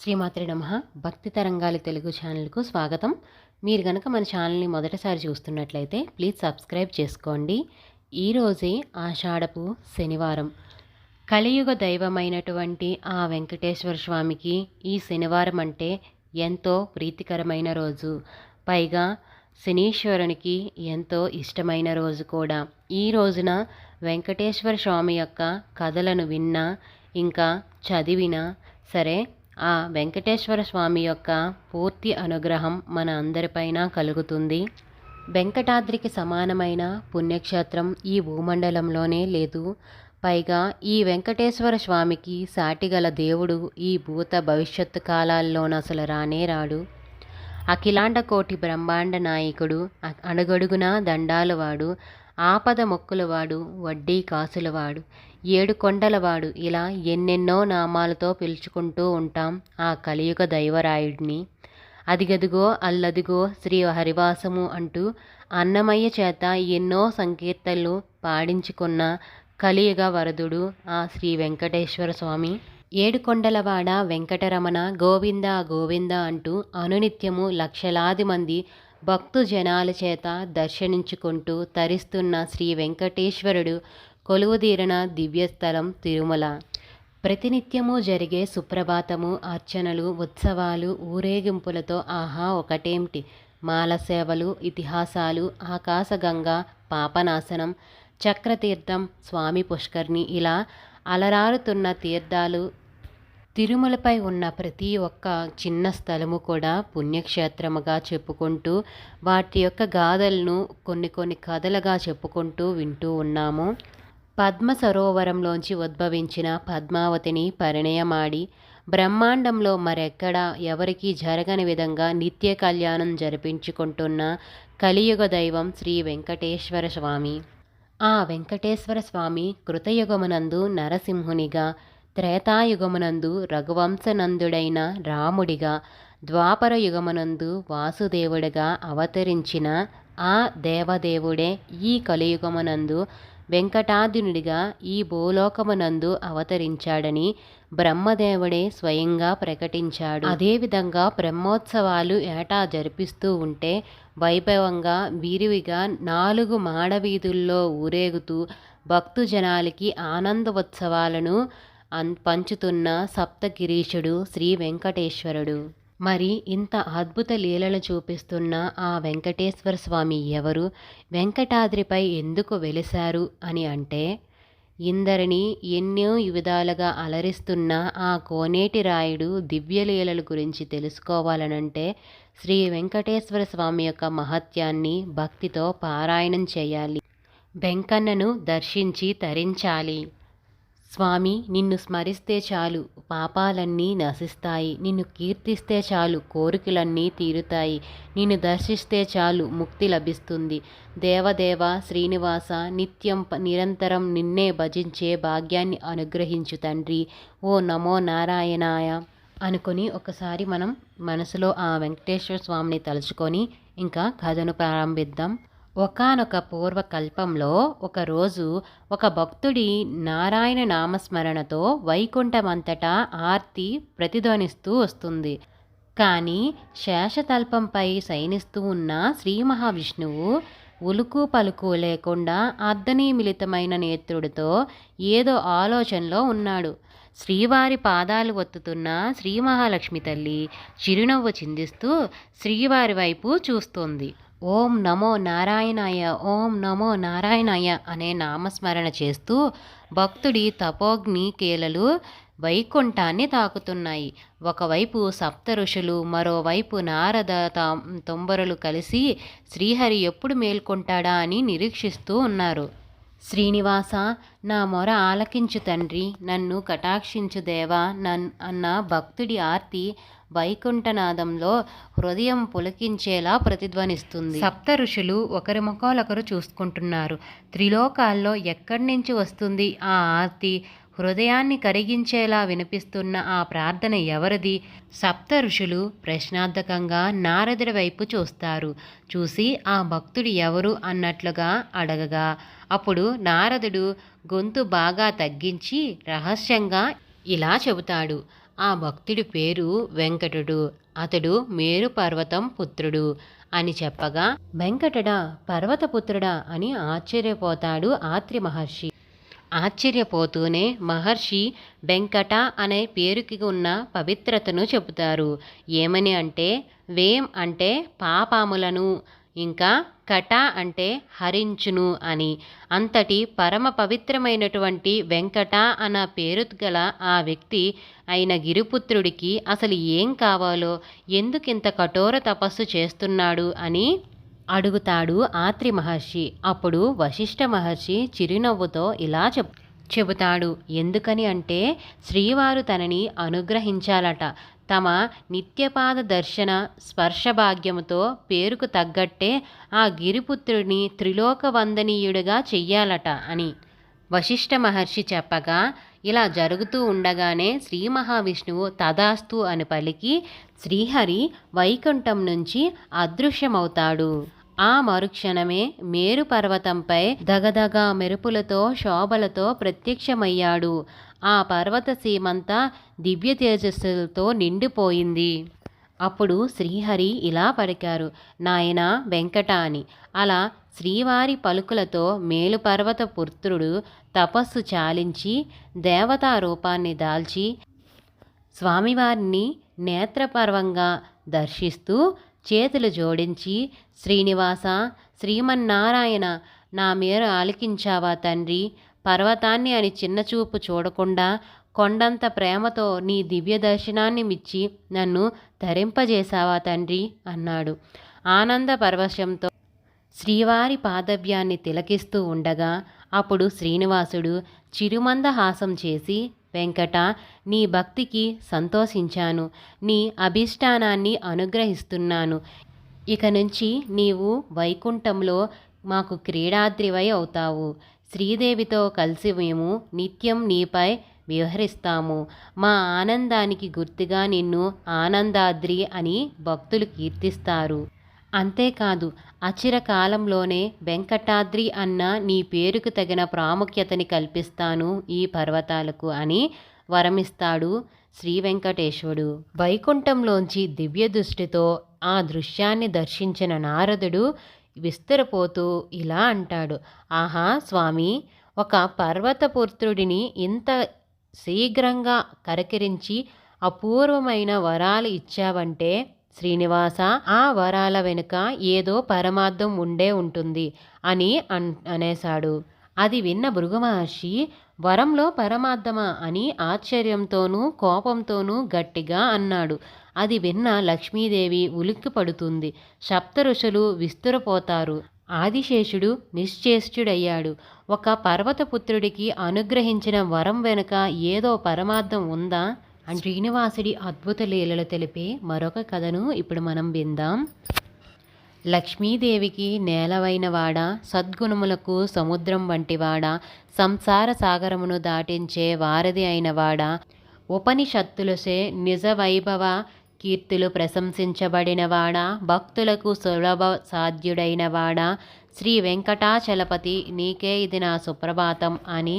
శ్రీమాత్రి నమ. భక్తి తరంగాలు తెలుగు ఛానల్కు స్వాగతం. మీరు కనుక మన ఛానల్ని మొదటిసారి చూస్తున్నట్లయితే ప్లీజ్ సబ్స్క్రైబ్ చేసుకోండి. ఈరోజే ఆషాఢపు శనివారం. కలియుగ దైవమైనటువంటి ఆ వెంకటేశ్వర స్వామికి ఈ శనివారం అంటే ఎంతో ప్రీతికరమైన రోజు. పైగా శనీశ్వరునికి ఎంతో ఇష్టమైన రోజు కూడా. ఈ రోజున వెంకటేశ్వర స్వామి యొక్క కథలను విన్నా ఇంకా చదివినా సరే ఆ వెంకటేశ్వర స్వామి యొక్క పూర్తి అనుగ్రహం మన అందరిపైన కలుగుతుంది. వెంకటాద్రికి సమానమైన పుణ్యక్షేత్రం ఈ భూమండలంలోనే లేదు. పైగా ఈ వెంకటేశ్వర స్వామికి సాటిగల దేవుడు ఈ భూత భవిష్యత్తు కాలాల్లోనసలు రానే రాడు. అఖిలాండ కోటి బ్రహ్మాండ నాయకుడు అ- అడుగడుగునా దండాలవాడు ఆపద మొక్కులవాడు వడ్డీ కాసులవాడు ఏడు కొండలవాడు ఇలా ఎన్నెన్నో నామాలతో పిలుచుకుంటూ ఉంటాం ఆ కలియుగ దైవరాయుడిని. అదిగదిగో అల్లదిగో శ్రీ హరివాసము అంటూ అన్నమయ్య చేత ఎన్నో సంకీర్తనలు పాడించుకున్న కలియుగ వరదుడు ఆ శ్రీ వెంకటేశ్వర స్వామి. ఏడుకొండలవాడ వెంకటరమణ గోవింద గోవింద అంటూ అనునిత్యము లక్షలాది మంది భక్తు జనాల చేత దర్శనించుకుంటూ తరిస్తున్న శ్రీ వెంకటేశ్వరుడు కొలువుదీరిన దివ్యస్థలం తిరుమల. ప్రతినిత్యము జరిగే సుప్రభాతము అర్చనలు ఉత్సవాలు ఊరేగింపులతో ఆహా ఒకటేమిటి? మాల సేవలు ఇతిహాసాలు ఆకాశగంగ పాపనాశనం చక్రతీర్థం స్వామి పుష్కర్ని ఇలా అలరారుతున్న తీర్థాలు తిరుమలపై ఉన్న ప్రతి ఒక్క చిన్న స్థలము కూడా పుణ్యక్షేత్రముగా చెప్పుకుంటూ వాటి యొక్క గాథలను కొన్ని కొన్ని కథలుగా చెప్పుకుంటూ వింటూ ఉన్నాము. పద్మ సరోవరంలోంచి ఉద్భవించిన పద్మావతిని పరిణయమాడి బ్రహ్మాండంలో మరెక్కడా ఎవరికీ జరగని విధంగా నిత్య కళ్యాణం జరిపించుకుంటున్న కలియుగ దైవం శ్రీ వెంకటేశ్వర స్వామి. ఆ వెంకటేశ్వర స్వామి కృతయుగమునందు నరసింహునిగా త్రేతాయుగమునందు రఘువంశనందుడైన రాముడిగా ద్వాపర యుగమునందు వాసుదేవుడిగా అవతరించిన ఆ దేవదేవుడే ఈ కలియుగమునందు వెంకటాద్యునుడిగా ఈ భూలోకమునందు అవతరించాడని బ్రహ్మదేవుడే స్వయంగా ప్రకటించాడు. అదేవిధంగా బ్రహ్మోత్సవాలు ఏటా జరిపిస్తూ ఉంటే వైభవంగా విరివిగా నాలుగు మాడవీధుల్లో ఊరేగుతూ భక్తుజనాలకి ఆనందోత్సవాలను అన్ పంచుతున్న సప్తగిరీషుడు శ్రీ వెంకటేశ్వరుడు. మరి ఇంత అద్భుత లీలలు చూపిస్తున్న ఆ వెంకటేశ్వర స్వామి ఎవరు? వెంకటాద్రిపై ఎందుకు వెలిశారు అని అంటే ఇందరిని ఎన్నో విధాలుగా అలరిస్తున్న ఆ కోనేటి రాయుడు దివ్యలీలల గురించి తెలుసుకోవాలనంటే శ్రీ వెంకటేశ్వర స్వామి యొక్క మహత్యాన్ని భక్తితో పారాయణం చేయాలి. వెంకన్నను దర్శించి తరించాలి. స్వామి నిన్ను స్మరిస్తే చాలు. పాపాలన్నీ నశిస్తాయి. నిన్ను కీర్తిస్తే చాలు. కోరికలన్నీ తీరుతాయి. నిన్ను దర్శిస్తే చాలు. ముక్తి లభిస్తుంది. దేవదేవ శ్రీనివాస నిత్యం ప- నిరంతరం నిన్నే భజించే భాగ్యాన్ని అనుగ్రహించు తండ్రి. ఓ నమో నారాయణాయ అనుకొని ఒకసారి మనం మనసులో ఆ వెంకటేశ్వర స్వామిని తలుచుకొని ఇంకా కథను ప్రారంభిద్దాం. ఒకానొక పూర్వకల్పంలో ఒకరోజు ఒక భక్తుడి నారాయణ నామస్మరణతో వైకుంఠమంతటా ఆర్తి ప్రతిధ్వనిస్తూ వస్తుంది. కానీ శేషతల్పంపై శయనిస్తూ ఉన్న శ్రీ మహావిష్ణువు ఉలుకు పలుకు లేకుండా అర్ధనీ మిళితమైన నేత్రుడితో ఏదో ఆలోచనలో ఉన్నాడు. శ్రీవారి పాదాలు ఒత్తుతున్న శ్రీ మహాలక్ష్మి తల్లి చిరునవ్వు చిందిస్తూ శ్రీవారి వైపు చూస్తోంది. ఓం నమో నారాయణాయ ఓం నమో నారాయణాయ అనే నామస్మరణ చేస్తూ భక్తుడి తపోగ్ని కేలలు వైకుంఠాన్ని తాకుతున్నాయి. ఒకవైపు సప్త ఋషులు మరోవైపు నారద తా- తొంబరులు కలిసి శ్రీహరి ఎప్పుడు మేల్కొంటాడా అని నిరీక్షిస్తూ ఉన్నారు. శ్రీనివాస నా మొర ఆలకించు తండ్రి నన్ను కటాక్షించు దేవా నన్ అన్న భక్తుడి ఆర్తి వైకుంఠనాదంలో హృదయం పులకించేలా ప్రతిధ్వనిస్తుంది. సప్త ఋషులు ఒకరి ముఖాలొకరు చూసుకుంటున్నారు. త్రిలోకాల్లో ఎక్కడి నుంచి వస్తుంది ఆ ఆర్తి? హృదయాన్ని కరిగించేలా వినిపిస్తున్న ఆ ప్రార్థన ఎవరిది? సప్త ఋషులు ప్రశ్నార్థకంగా నారదుడి వైపు చూస్తారు. చూసి ఆ భక్తుడు ఎవరు అన్నట్లుగా అడగగా. అప్పుడు నారదుడు గొంతు బాగా తగ్గించి రహస్యంగా ఇలా చెబుతాడు. ఆ భక్తుడి పేరు వెంకటుడు. అతడు మేరు పర్వతం పుత్రుడు అని చెప్పగా వెంకటడా పర్వతపుత్రుడా అని ఆశ్చర్యపోతాడు ఆత్రి మహర్షి. ఆశ్చర్యపోతూనే మహర్షి వెంకట అనే పేరుకి ఉన్న పవిత్రతను చెబుతారు. ఏమని అంటే వేం అంటే పాపాములను. ఇంకా కట అంటే హరించును అని. అంతటి పరమ పవిత్రమైనటువంటి వెంకట అన్న పేరు గల ఆ వ్యక్తి అయిన గిరిపుత్రుడికి అసలు ఏం కావాలో ఎందుకింత కఠోర తపస్సు చేస్తున్నాడు అని అడుగుతాడు ఆత్రి మహర్షి. అప్పుడు వశిష్ఠ మహర్షి చిరునవ్వుతో ఇలా చెప్ చెబుతాడు. ఎందుకని అంటే శ్రీవారు తనని అనుగ్రహించాలట. తమ నిత్యపాద దర్శన స్పర్శ భాగ్యముతో పేరుకు తగ్గట్టే ఆ గిరిపుత్రుడిని త్రిలోక వందనీయుడిగా చెయ్యాలట అని వశిష్ఠ మహర్షి చెప్పగా ఇలా జరుగుతూ ఉండగానే శ్రీ మహావిష్ణువు తదాస్తు అని పలికి శ్రీహరి వైకుంఠం నుంచి అదృశ్యమవుతాడు. ఆ మరుక్షణమే మేరు పర్వతంపై దగదగ మెరుపులతో శోభలతో ప్రత్యక్షమయ్యాడు. ఆ పర్వత సీమంతా దివ్య తేజస్సులతో నిండిపోయింది. అప్పుడు శ్రీహరి ఇలా పలికారు నాయన వెంకట అని అలా శ్రీవారి పలుకులతో మేలుపర్వత పుత్రుడు తపస్సు చాలించి దేవతా రూపాన్ని దాల్చి స్వామివారిని నేత్రపర్వంగా దర్శిస్తూ చేతులు జోడించి శ్రీనివాస శ్రీమన్నారాయణ నా మేర ఆలికించావా తండ్రి? పర్వతాన్ని అని చిన్నచూపు చూడకుండా కొండంత ప్రేమతో నీ దివ్య దర్శనాన్ని మిచ్చి నన్ను ధరింపజేశావా తండ్రి? అన్నాడు. ఆనంద పరవశంతో శ్రీవారి పాదవ్యాన్ని తిలకిస్తూ ఉండగా అప్పుడు శ్రీనివాసుడు చిరుమందహాసం చేసి వెంకట నీ భక్తికి సంతోషించాను. నీ అభిష్టానాన్ని అనుగ్రహిస్తున్నాను. ఇక నుంచి నీవు వైకుంఠంలో మాకు క్రీడాద్రివై అవుతావు. శ్రీదేవితో కలిసి మేము నిత్యం నీపై వ్యవహరిస్తాము. మా ఆనందానికి గుర్తుగా నిన్ను ఆనందాద్రి అని భక్తులు కీర్తిస్తారు. అంతేకాదు అచిరకాలంలోనే వెంకటాద్రి అన్న నీ పేరుకు తగిన ప్రాముఖ్యతని కల్పిస్తాను ఈ పర్వతాలకు అని వరమిస్తాడు శ్రీ వెంకటేశ్వరుడు వైకుంఠంలోంచి దివ్య దృష్టితో ఆ దృశ్యాన్ని దర్శించిన నారదుడు విస్తరపోతూ ఇలా అంటాడు. ఆహా స్వామి ఒక పర్వతపుత్రుడిని ఇంత శీఘ్రంగా కరకరించి అపూర్వమైన వరాలు ఇచ్చావంటే శ్రీనివాస ఆ వరాల వెనుక ఏదో పరమార్థం ఉండే ఉంటుంది అని అన్ అనేశాడు. అది విన్న భృగుమహర్షి వరంలో పరమార్థమా అని ఆశ్చర్యంతోనూ కోపంతోనూ గట్టిగా అన్నాడు. అది విన్న లక్ష్మీదేవి ఉలిక్కి పడుతుంది సప్త ఋషులు విస్తురపోతారు. ఆదిశేషుడు నిశ్చేష్టుడయ్యాడు. ఒక పర్వతపుత్రుడికి అనుగ్రహించిన వరం వెనుక ఏదో పరమార్థం ఉందా? శ్రీనివాసుడి అద్భుత లీలలు తెలిపే మరొక కథను ఇప్పుడు మనం విందాం. లక్ష్మీదేవికి నేలవైనవాడ సద్గుణములకు సముద్రం వంటివాడ సంసార సాగరమును దాటించే వారధి అయినవాడ ఉపనిషత్తులసే నిజ వైభవ కీర్తులు ప్రశంసించబడినవాడ భక్తులకు సులభ సాధ్యుడైనవాడ శ్రీ వెంకటాచలపతి నీకే ఇది నా సుప్రభాతం అని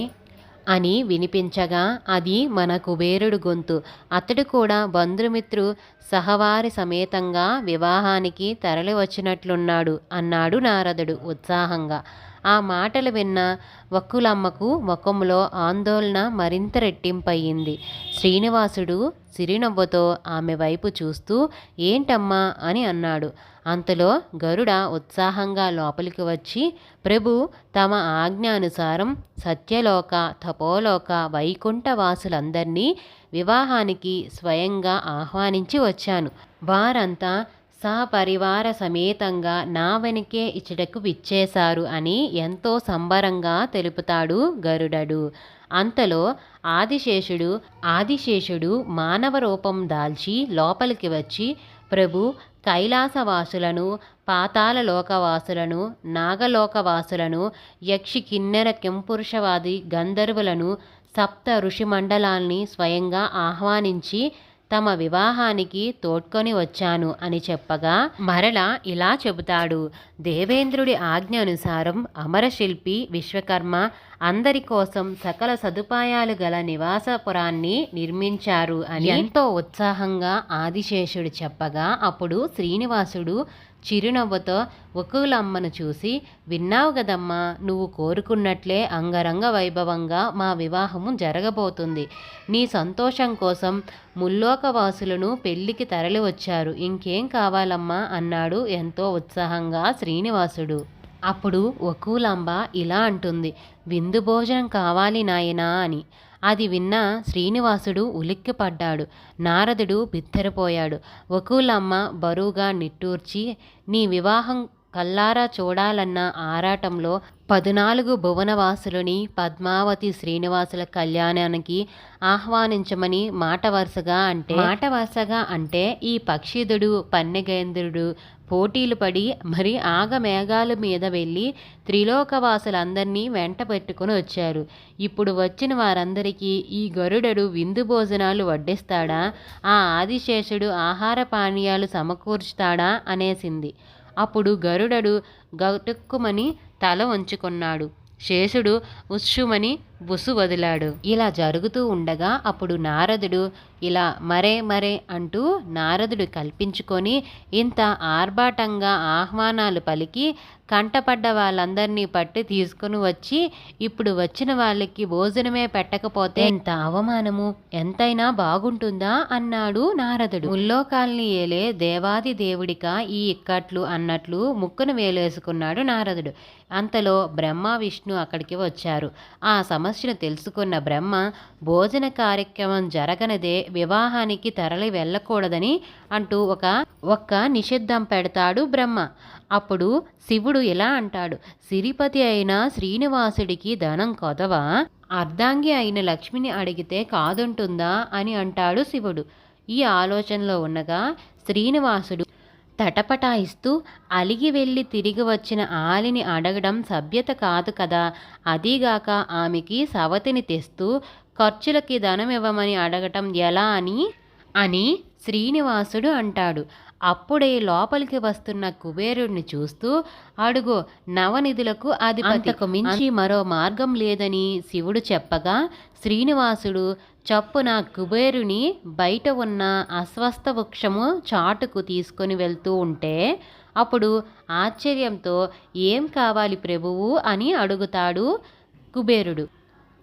అని వినిపించగా అది మన కుబేరుడు గొంతు. అతడు కూడా బంధుమిత్రు సహవారి సమేతంగా వివాహానికి తరలి వచ్చినట్లున్నాడు అన్నాడు నారదుడు ఉత్సాహంగా. ఆ మాటలు విన్న వక్కులమ్మకు ముఖంలో ఆందోళన మరింత రెట్టింపయింది శ్రీనివాసుడు సిరినవ్వుతో ఆమె వైపు చూస్తూ ఏంటమ్మా? అని అన్నాడు. అంతలో గరుడ ఉత్సాహంగా లోపలికి వచ్చి ప్రభు తమ ఆజ్ఞానుసారం సత్యలోక తపోలోక వైకుంఠ వాసులందరినీ వివాహానికి స్వయంగా ఆహ్వానించి వచ్చాను. వారంతా సపరివార సమేతంగా నా వెనుకే ఇచ్చటకు విచ్చేశారు అని ఎంతో సంబరంగా తెలుపుతాడు గరుడడు. అంతలో ఆదిశేషుడు ఆదిశేషుడు మానవ రూపం దాల్చి లోపలికి వచ్చి ప్రభు కైలాసవాసులను పాతాల లోకవాసులను నాగలోకవాసులను యక్షి కిన్నెర కెంపురుషవాది గంధర్వులను సప్త ఋషిమండలాల్ని స్వయంగా ఆహ్వానించి తమ వివాహానికి తోడ్కొని వచ్చాను అని చెప్పగా మరల ఇలా చెబుతాడు. దేవేంద్రుడి ఆజ్ఞ అనుసారం అమరశిల్పి విశ్వకర్మ అందరి కోసం సకల సదుపాయాలు గల నివాసపురాన్ని నిర్మించారు అని ఎంతో ఉత్సాహంగా ఆదిశేషుడు చెప్పగా అప్పుడు శ్రీనివాసుడు చిరునవ్వుతో వకులమ్మను చూసి విన్నావు కదమ్మా నువ్వు కోరుకున్నట్లే అంగరంగ వైభవంగా మా వివాహము జరగబోతుంది. నీ సంతోషం కోసం ముల్లోకవాసులను పెళ్ళికి తరలి వచ్చారు ఇంకేం కావాలమ్మా? అన్నాడు ఎంతో ఉత్సాహంగా శ్రీనివాసుడు. అప్పుడు వకూలాంబ ఇలా అంటుంది విందు భోజనం కావాలి నాయనా అని. అది విన్న శ్రీనివాసుడు ఉలిక్కిపడ్డాడు. నారదుడు బిత్తరపోయాడు. వకూలమ్మ బరువుగా నిట్టూర్చి నీ వివాహం కల్లారా చూడాలన్న ఆరాటంలో పదునాలుగు భువనవాసులని పద్మావతి శ్రీనివాసుల కళ్యాణానికి ఆహ్వానించమని మాట వరుసగా అంటే మాట వరుసగా అంటే ఈ పక్షిదుడు పన్నెగేంద్రుడు పోటీలు పడి మరి ఆగమేఘాల మీద వెళ్ళి త్రిలోకవాసులందరినీ వెంట పెట్టుకుని వచ్చారు. ఇప్పుడు వచ్చిన వారందరికీ ఈ గరుడడు విందు భోజనాలు వడ్డిస్తాడా? ఆ ఆదిశేషుడు ఆహార పానీయాలు సమకూర్చుతాడా అనేసింది. అప్పుడు గరుడడు గటుక్కుమని తల వంచుకున్నాడు. శేషుడు ఉత్సుమని బుసు వదిలాడు. ఇలా జరుగుతూ ఉండగా అప్పుడు నారదుడు ఇలా మరే మరే అంటూ నారదుడు కల్పించుకొని ఇంత ఆర్భాటంగా ఆహ్వానాలు పలికి కంటపడ్డ వాళ్ళందరినీ పట్టి తీసుకుని వచ్చి ఇప్పుడు వచ్చిన వాళ్ళకి భోజనమే పెట్టకపోతే ఎంత అవమానము ఎంతైనా బాగుంటుందా అన్నాడు నారదుడు. ముల్లోకాల్ని ఏలే దేవాది దేవుడిక ఈ ఇక్కట్లు అన్నట్లు ముక్కును వేలేసుకున్నాడు నారదుడు. అంతలో బ్రహ్మ విష్ణు అక్కడికి వచ్చారు. ఆ సమ సమస్యను తెలుసుకున్న బ్రహ్మ భోజన కార్యక్రమం జరగనిదే వివాహానికి తరలి వెళ్ళకూడదని అంటూ ఒక ఒక్క నిషిద్ధం పెడతాడు బ్రహ్మ. అప్పుడు శివుడు ఇలా అంటాడు సిరిపతి అయిన శ్రీనివాసుడికి ధనం కొదవా? అర్ధాంగి అయిన లక్ష్మిని అడిగితే కాదుంటుందా? అని అంటాడు శివుడు. ఈ ఆలోచనలో ఉండగా శ్రీనివాసుడు తటపటాయిస్తూ అలిగి వెళ్ళి తిరిగి వచ్చిన ఆలిని అడగడం సభ్యత కాదు కదా. అదీగాక ఆమెకి సవతిని తెస్తూ ఖర్చులకి ధనం ఇవ్వమని అడగటం ఎలా అని అని శ్రీనివాసుడు అంటాడు. అప్పుడే లోపలికి వస్తున్న కుబేరుడిని చూస్తూ అడుగు నవనిధులకు అది అంతకు మించి మరో మార్గం లేదని శివుడు చెప్పగా శ్రీనివాసుడు చప్పున కుబేరుని బయట ఉన్న అస్వస్థ వృక్షము చాటుకు తీసుకొని వెళ్తూ ఉంటే అప్పుడు ఆశ్చర్యంతో ఏం కావాలి ప్రభువు? అని అడుగుతాడు కుబేరుడు.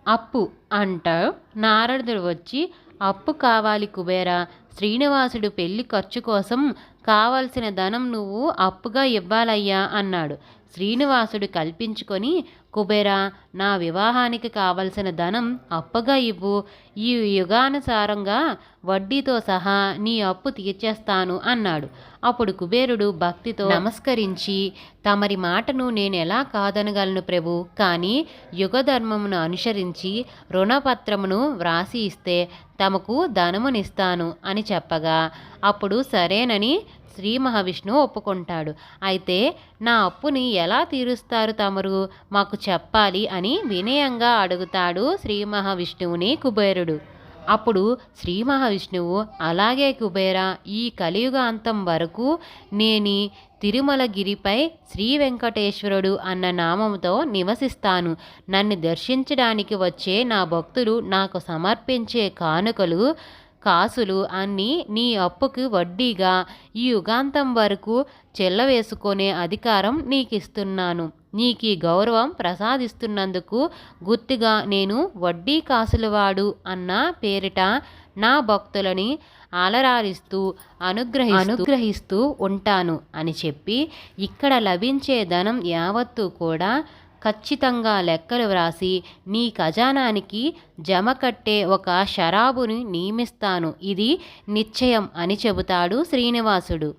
అప్పు అంటా నారదుడు వచ్చి అప్పు కావాలి కుబేరా శ్రీనివాసుడు పెళ్ళి ఖర్చు కోసం కావలసిన ధనం నువ్వు అప్పుగా ఇవ్వాలయ్యా అన్నాడు. శ్రీనివాసుడు కల్పించుకొని కుబేరా నా వివాహానికి కావలసిన ధనం అప్పగా ఇవ్వు. ఈ యుగానుసారంగా వడ్డీతో సహా నీ అప్పు తీర్చేస్తాను అన్నాడు. అప్పుడు కుబేరుడు భక్తితో నమస్కరించి తమరి మాటను నేను ఎలా కాదనగలను ప్రభు? కానీ యుగధర్మమును అనుసరించి రుణపత్రమును వ్రాసి ఇస్తే తమకు ధనమునిస్తాను అని చెప్పగా అప్పుడు సరేనని శ్రీ మహావిష్ణువు ఒప్పుకుంటాడు. అయితే నా అప్పుని ఎలా తీరుస్తారు తమరు? మాకు చెప్పాలి అని వినయంగా అడుగుతాడు శ్రీ మహావిష్ణువుని కుబేరుడు. అప్పుడు శ్రీ మహావిష్ణువు అలాగే కుబేర ఈ కలియుగ అంతం వరకు నేని తిరుమలగిరిపై శ్రీ వెంకటేశ్వరుడు అన్న నామంతో నివసిస్తాను. నన్ను దర్శించడానికి వచ్చే నా భక్తులు నాకు సమర్పించే కానుకలు కాసులు అన్నీ నీ అప్పుకు వడ్డీగా ఈ యుగాంతం వరకు చెల్లవేసుకునే అధికారం నీకిస్తున్నాను. నీకు ఈ గౌరవం ప్రసాదిస్తున్నందుకు గుర్తుగా నేను వడ్డీ కాసులవాడు అన్న పేరిట నా భక్తులని ఆలరారిస్తూ అనుగ్రహి అనుగ్రహిస్తూ ఉంటాను అని చెప్పి ఇక్కడ లభించే ధనం యావత్తు కూడా ఖచ్చితంగా లెక్కలు వ్రాసి నీ ఖజానానికి జమ కట్టే ఒక షరాబుని నియమిస్తాను. ఇది నిశ్చయం అని చెబుతాడు శ్రీనివాసుడు.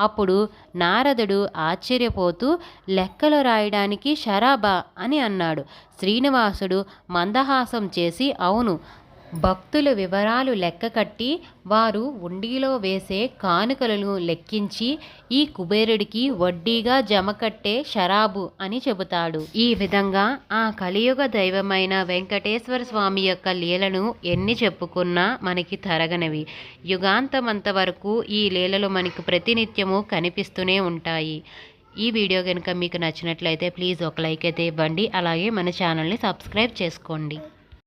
అప్పుడు నారదుడు ఆశ్చర్యపోతూ లెక్కలు రాయడానికి షరాబా అని అన్నాడు. శ్రీనివాసుడు మందహాసం చేసి అవును భక్తుల వివరాలు లెక్క కట్టి వారు ఉండిలో వేసే కానుకలను లెక్కించి ఈ కుబేరుడికి వడ్డీగా జమ కట్టే షరాబు అని చెబుతాడు. ఈ విధంగా ఆ కలియుగ దైవమైన వెంకటేశ్వర స్వామి యొక్క లీలను ఎన్ని చెప్పుకున్నా మనకి తరగనవి. యుగాంతమంత వరకు ఈ లీలలు మనకు ప్రతినిత్యము కనిపిస్తూనే ఉంటాయి. ఈ వీడియో కనుక మీకు నచ్చినట్లయితే ప్లీజ్ ఒక లైక్ అయితే ఇవ్వండి. అలాగే మన ఛానల్ని సబ్స్క్రైబ్ చేసుకోండి.